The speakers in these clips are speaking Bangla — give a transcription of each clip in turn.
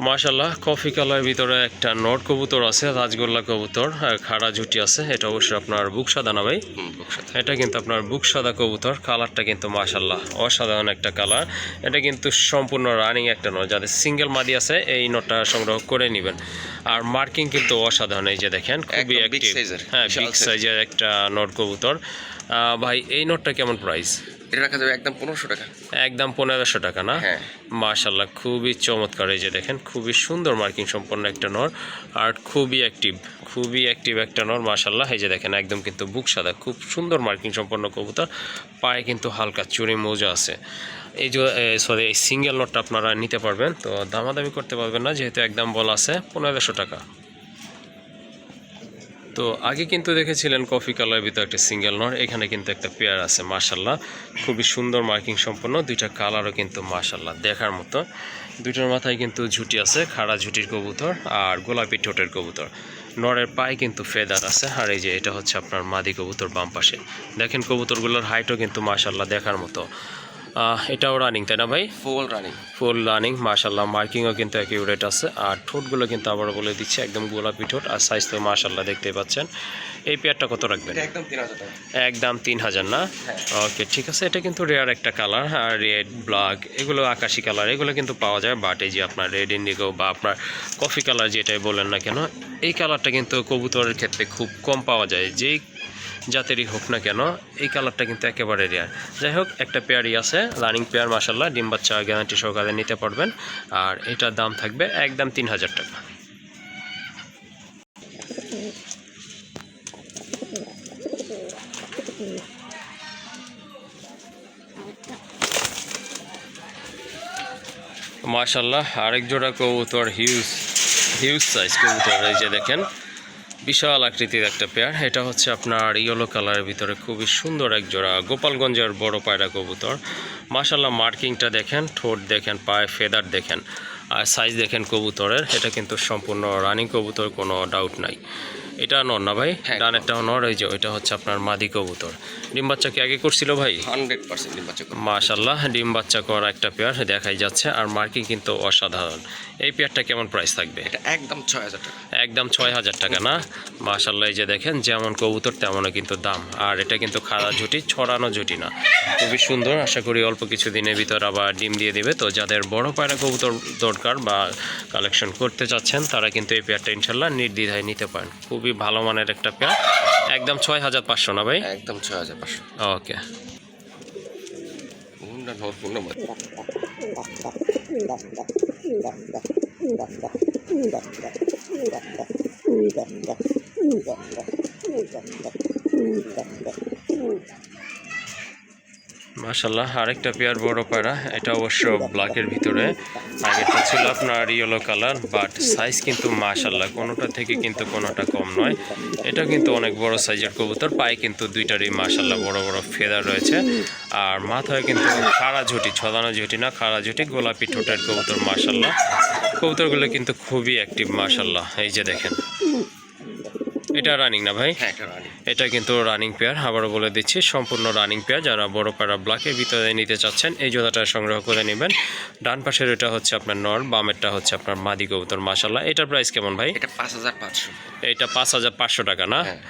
মাশাল্লাহ কফি কালার ভিতরে একটা নট কবুতর আছে রাজগোল্লা কবুতর আর খাড়া ঝুটি আছে এটা অবশ্যই আপনার বুক সাদা না ভাই? এটা কিন্তু আপনার বুক সাদা কবুতর কালারটা কিন্তু মাশাল্লাহ অসাধারণ একটা কালার। এটা কিন্তু সম্পূর্ণ রানিং একটা নট যাদের সিঙ্গেল মাদি আছে এই নটটা সংগ্রহ করে নেবেন। আর মার্কিং কিন্তু অসাধারণ এই যে দেখেন খুবই হ্যাঁ বিগ সাইজের একটা নট কবুতর। আহ, ভাই এই নটটা কেমন প্রাইস এটা রাখা যাবে একদম পনেরোশো টাকা। একদম পনেরোশো টাকা না? হ্যাঁ। মাশাল্লাহ খুবই চমৎকার এই যে দেখেন খুবই সুন্দর মার্কিং সম্পন্ন একটা নর আর খুবই অ্যাক্টিভ খুবই অ্যাক্টিভ একটা নর মাশাল্লাহ এই যে দেখেন একদম কিন্তু বুক সাদা খুব সুন্দর মার্কিং সম্পন্ন কবুতর। পায়ে কিন্তু হালকা চুরি মোজা আছে। এই যে সরি এই সিঙ্গেল নটটা আপনারা নিতে পারবেন তো দামাদামি করতে পারবেন না যেহেতু একদম বলা আছে পনেরোশো টাকা। তো আগে কিন্তু দেখেছিলেন কফি কালারের ভিতরে একটা সিঙ্গেল নর এখানে কিন্তু একটা পেয়ার আছে মাশাল্লাহ খুবই সুন্দর মার্কিং সম্পন্ন, দুইটা কালারও কিন্তু মাশাল্লাহ দেখার মতো। দুইটার মাথায় কিন্তু ঝুটি আছে, খাড়া ঝুটির কবুতর আর গোলাপি ঠোঁটের কবুতর। নরের পায়ে কিন্তু ফেদার আছে, আর এই যে এটা হচ্ছে আপনার মাদি কবুতর বাম পাশে। দেখেন কবুতরগুলোর হাইটও কিন্তু মাশাল্লাহ দেখার মতো। এটাও রানিং তাই না ভাই? ফুল রানিং ফুল রানিং মাশাল্লাহ মার্কিংও কিন্তু অ্যাকিউরেট আছে। আর ঠোঁটগুলো কিন্তু আবার বলে দিচ্ছে একদম গোলাপি ঠোঁট। আর সাইজ তো মাশাল্লাহ দেখতেই পাচ্ছেন। এই পেয়ারটা কত রাখবেন? একদম তিন হাজার একদম তিন হাজার না? ওকে ঠিক আছে। এটা কিন্তু রেয়ার একটা কালার আর রেড ব্ল্যাক এগুলো আকাশি কালার এগুলো কিন্তু পাওয়া যায়। বাট এই যে আপনার রেড ইন্ডিগো বা আপনার কফি কালার যেটাই বলেন না কেন এই কালারটা কিন্তু কবুতরের ক্ষেত্রে খুব কম পাওয়া যায়। যেই জাতেরই হোক না কেন, এই কালারটা কিন্তু একেবারে রেয়ার যাই হোক, একটা পেয়ারই আছে রানিং পেয়ার মাসাল্লাহ ডিম বাচ্চা গ্যারান্টি সহকারে নিতে পারবেন। আর এটার দাম থাকবে একদম তিন হাজার টাকা। মাশাল্লাহ আরেক জোড়া কবুতর হিউজ হিউজ সাইজ কবুতর, এই যে দেখেন। বিশাল আকৃতির একটা পেয়ার। এটা হচ্ছে আপনার ইয়েলো কালারের ভিতরে। খুবই সুন্দর এক জোড়া। গোপালগঞ্জের বড় পায়রা কবুতর। মাশাল্লাহ মার্কিংটা দেখেন, ঠোঁট দেখেন, পায়ে ফেদার দেখেন, আর সাইজ দেখেন কবুতরের। এটা কিন্তু সম্পূর্ণ রানিং কবুতর, কোনো ডাউট নাই। এটা নর না ভাই? হ্যাঁ, ডানেরটাও নর এই যে ওইটা হচ্ছে আপনার মাদি কবুতর। ডিম বাচ্চা কি আগে করছিল ভাই? হান্ড্রেড পার্সেন্ট ডিম বাচ্চা মাশাল্লাহ ডিম বাচ্চা করা একটা পেয়ার দেখাই যাচ্ছে আর মার্কিং কিন্তু অসাধারণ। এই পেয়ারটা কেমন প্রাইস থাকবে? এটা একদম ছয় হাজার টাকা। একদম ছয় হাজার টাকা না? মাশাল্লাহ এই যে দেখেন যেমন কবুতর তেমনও কিন্তু দাম। আর এটা কিন্তু খাড়া ঝুটি ছড়ানো ঝুটি না। খুবই সুন্দর আশা করি অল্প কিছু দিনের ভিতর আবার ডিম দিয়ে দেবে। তো যাদের বড় পায়রা কবুতর দরকার বা কালেকশন করতে চাচ্ছেন তারা কিন্তু এই পেয়ারটা ইনশাল্লাহ নির্দ্বিধায় নিতে পারেন। খুবই ভালো মানের একটা পেয়ার। একদম ছয় হাজার পাঁচশো না ভাই? একদম ছয় হাজার পাঁচশো। ওকে। মাদি। মাশাল্লাহ আরেকটা পেয়ার বড় পায়রা, এটা অবশ্য ব্ল্যাকের ভিতরে। আগেরটা ছিল আপনার ইয়েলো কালার বাট সাইজ কিন্তু মাশাল্লাহ কোনোটা থেকে কিন্তু কোনোটা কম নয়। এটা কিন্তু অনেক বড় সাইজের কবুতর, পায়ে কিন্তু দুইটারই মাশাল্লাহ বড় বড় ফেদার রয়েছে। আর মাথায় কিন্তু খাড়া ঝুটি ছদানো ঝুটি না, খাড়া ঝুটি, গোলাপি ঠোঁটের কবুতর মাশাল্লাহ কবুতরগুলো কিন্তু খুবই অ্যাক্টিভ মাশাল্লাহ এই যে দেখেন। এটা রানিং না ভাই? হ্যাঁ এটা কিন্তু রানিং পেয়ার আবারও বলে দিচ্ছি সম্পূর্ণ রানিং পেয়ার যারা বড় পাড়া ব্লকের ভিতরে নিতে চাচ্ছেন এই জোড়াটা সংগ্রহ করে নেবেন। ডান পাশের এটা হচ্ছে আপনার নর বামেরটা হচ্ছে আপনার মাদি কবুতর মাসাল্লাহ এটার প্রাইস কেমন ভাই? এটা পাঁচ হাজার পাঁচশো। এটা পাঁচ হাজার পাঁচশো টাকা না? হ্যাঁ।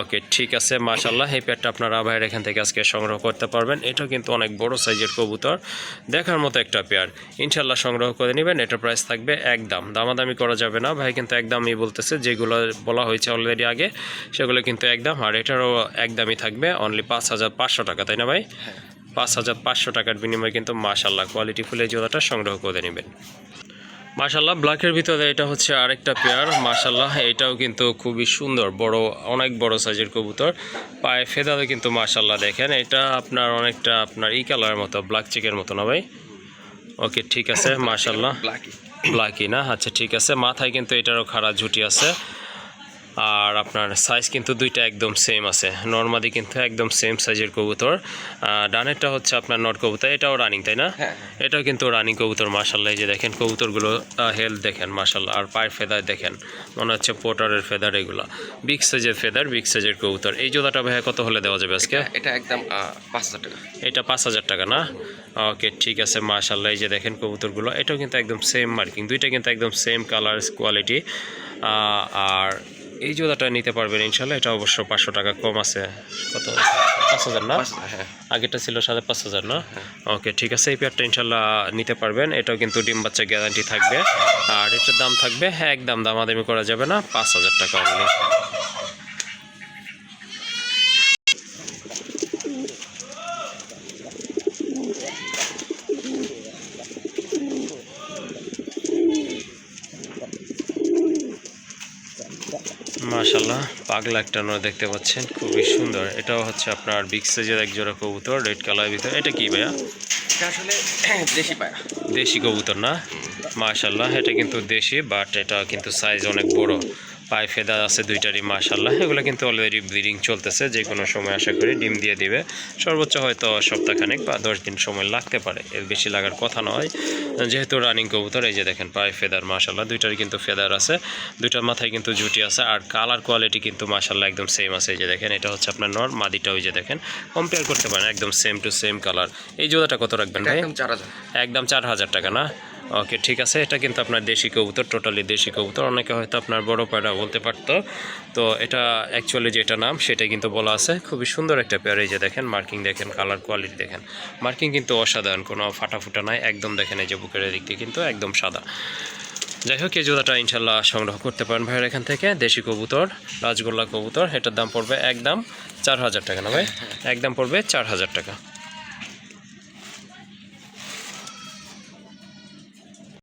ওকে ঠিক আছে মাশাল্লাহ এই পেয়ারটা আপনারা ভাইয়ের এখান থেকে আজকে সংগ্রহ করতে পারবেন। এটা কিন্তু অনেক বড় সাইজের কবুতর। দেখার মতো একটা পেয়ার ইনশাল্লাহ সংগ্রহ করে নেবেন এটার প্রাইস থাকবে একদম। দামাদামি করা যাবে না। ভাই কিন্তু একদমই বলতেছে যেগুলো বলা হয়েছে অলরেডি আগে সেগুলো কিন্তু একদম আর এটারও একদমই থাকবে অনলি পাঁচ হাজার পাঁচশো টাকা তাই না ভাই? হ্যাঁ। পাঁচ হাজার পাঁচশো টাকার বিনিময়ে কিন্তু মাশাল্লাহ কোয়ালিটি ফুল এই জোড়াটা সংগ্রহ করে নেবেন। মাশাল্লাহ ব্ল্যাকের ভিতরে এটা হচ্ছে আরেকটা পেয়ার মাশাল্লাহ এটাও কিন্তু খুবই সুন্দর বড় অনেক বড় সাইজের কবুতর। পায়ে ফেদাতে কিন্তু মাশাল্লাহ দেখেন এটা আপনার অনেকটা আপনার ই কালারের মতো ব্ল্যাক চেকের মতো না ভাই? ওকে ঠিক আছে মাশাল্লাহ ব্ল্যাকি ব্ল্যাকই না? আচ্ছা ঠিক আছে মাথায় কিন্তু এটারও খারাপ ঝুটি আছে। আর আপনার সাইজ কিন্তু দুইটা একদম সেম আছে। নর্মাদি কিন্তু একদম সেম সাইজের কবুতর। ডানেরটা হচ্ছে আপনার নট কবুতর এটাও রানিং তাই না? হ্যাঁ এটাও কিন্তু রানিং কবুতর মার্শাল্লাহ এই যে দেখেন কবুতরগুলো হেলথ দেখেন মার্শাল্লাহ আর পায়ের ফেদার দেখেন মনে হচ্ছে পোটারের ফেদার এগুলো। বিগ সাইজের ফেদার বিগ সাইজের কবুতর। এই জোড়াটা ভাইয়া কত হলে দেওয়া যাবে আজকে? এটা একদম পাঁচ হাজার টাকা। এটা পাঁচ হাজার টাকা না? ওকে ঠিক আছে মার্শাল্লাহ এই যে দেখেন কবুতরগুলো এটাও কিন্তু একদম সেম মার্কিং দুইটা কিন্তু একদম সেম কালার কোয়ালিটি আর এই জোড়াটা নিতে পারবেন ইনশাল্লাহ। এটা অবশ্য পাঁচশো টাকা কম আছে। কত? পাঁচ হাজার না? হ্যাঁ। আগেরটা ছিল সাড়ে পাঁচ হাজার না? ওকে ঠিক আছে। এই পেয়ারটা ইনশাল্লাহ নিতে পারবেন। এটাও কিন্তু ডিম বাচ্চা গ্যারান্টি থাকবে। আর এটার দাম থাকবে? হ্যাঁ একদম দামাদামি করা যাবে না। পাঁচ হাজার টাকা অনলি মাশাল্লাহ পাগলা একটা নয় দেখতে পাচ্ছেন খুবই সুন্দর। এটাও হচ্ছে আপনার বিগ সাইজের এক জোড়া কবুতর রেড কালারের ভিতরে। এটা কি ভাইয়া? এটা আসলে দেশি দেশি কবুতর না? মাশাল্লাহ এটা কিন্তু দেশি বাট এটা কিন্তু সাইজ অনেক বড়। পায়ে ফেদার আছে দুইটারই মাশাল্লাহ এগুলো কিন্তু অলরেডি ব্রিডিং চলতেছে যে কোনো সময় আশা করি ডিম দিয়ে দিবে। সর্বোচ্চ হয়তো সপ্তাহখানেক বা দশ দিন সময় লাগতে পারে এর বেশি লাগার কথা নয়। যেহেতু রানিং কবুতর এই যে দেখেন পায়ে ফেদার মাশাল্লাহ দুইটারই কিন্তু ফেদার আছে। দুইটার মাথায় কিন্তু জুটি আছে আর কালার কোয়ালিটি কিন্তু মাশাল্লাহ একদম সেম আছে। এই যে দেখেন এটা হচ্ছে আপনার নর মাদিটা ওই যে দেখেন কম্পেয়ার করতে পারেন একদম সেম টু সেম কালার এই জোড়াটা কত রাখবেন ভাই? একদম চার হাজার। একদম চার হাজার টাকা না? ওকে ঠিক আছে এটা কিন্তু আপনার দেশি কবুতর টোটালি দেশি কবুতর। অনেকে হয়তো আপনার বড় পায়রা বলতে পারতো। তো এটা অ্যাকচুয়ালি যেটা নাম সেটা কিন্তু বলা আছে। খুবই সুন্দর একটা পেয়ার এই যে দেখেন মার্কিং দেখেন কালার কোয়ালিটি দেখেন। মার্কিং কিন্তু অসাধারণ কোনো ফাটাফুটা নাই একদম দেখেন এই যে বুকের দিক দিয়ে কিন্তু একদম সাদা। যাই হোক এই জোড়াটা ইনশাল্লাহ সংগ্রহ করতে পারেন ভাইয়ের এখান থেকে। দেশি কবুতর রাজগোল্লা কবুতর এটার দাম পড়বে একদম চার হাজার টাকা না ভাই? একদম পড়বে চার হাজার টাকা।